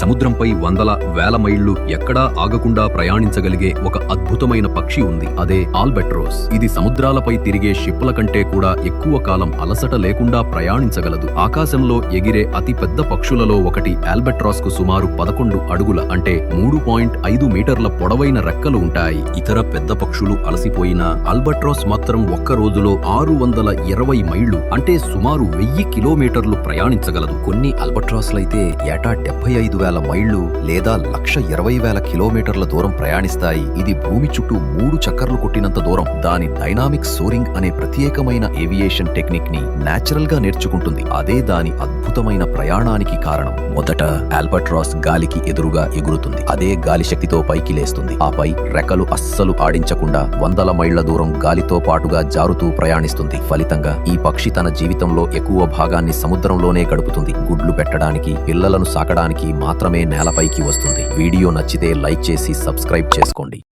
సముద్రంపై వందల వేల మైళ్ళు ఎక్కడా ఆగకుండా ప్రయాణించగలిగే ఒక అద్భుతమైన పక్షి ఉంది. అదే ఆల్బెట్రోస్. ఇది సముద్రాలపై తిరిగే షిప్పుల కంటే కూడా ఎక్కువ కాలం అలసట లేకుండా ప్రయాణించగలదు. ఆకాశంలో ఎగిరే అతి పెద్ద పక్షులలో ఒకటి ఆల్బెట్రాస్కు సుమారు పదకొండు అడుగుల అంటే మూడు పాయింట్ ఐదు మీటర్ల పొడవైన రెక్కలు ఉంటాయి. ఇతర పెద్ద పక్షులు అలసిపోయినా ఆల్బట్రాస్ మాత్రం ఒక్క రోజులో ఆరు వందల ఇరవై మైళ్ళు అంటే సుమారు వెయ్యి కిలోమీటర్లు ప్రయాణించగలదు. కొన్ని అల్బట్రాస్లైతే ఏటా డెబ్బై ఐదు వేల మైళ్ళు లేదా లక్ష ఇరవై వేల కిలోమీటర్ల దూరం ప్రయాణిస్తాయి. ఇది భూమి చుట్టూ మూడు చక్కర్లు కొట్టినంత దూరం. దాని డైనామిక్ సోరింగ్ అనే ప్రత్యేకమైన ఏవియేషన్ టెక్నిక్ని నేచురల్గా నేర్చుకుంటుంది. అదే దాని అద్భుతమైన ప్రయాణానికి కారణం. మొదట ఆల్బర్ట్రాస్ గాలికి ఎదురుగా ఎగురుతుంది. అదే గాలి శక్తితో పైకి లేస్తుంది. ఆపై రెక్కలు అస్సలు ఆడించకుండా వందల మైళ్ళ దూరం గాలితో పాటుగా జారుతూ ప్రయాణిస్తుంది. ఫలితంగా ఈ పక్షి తన జీవితంలో ఎక్కువ భాగాన్ని సముద్రంలోనే గడుపుతుంది. గుడ్లు పెట్టడానికి పిల్లలను సాకడానికి మాత్రం మాత్రమే నేలపైకి వస్తుంది. వీడియో నచ్చితే లైక్ చేసి సబ్స్క్రైబ్ చేసుకోండి.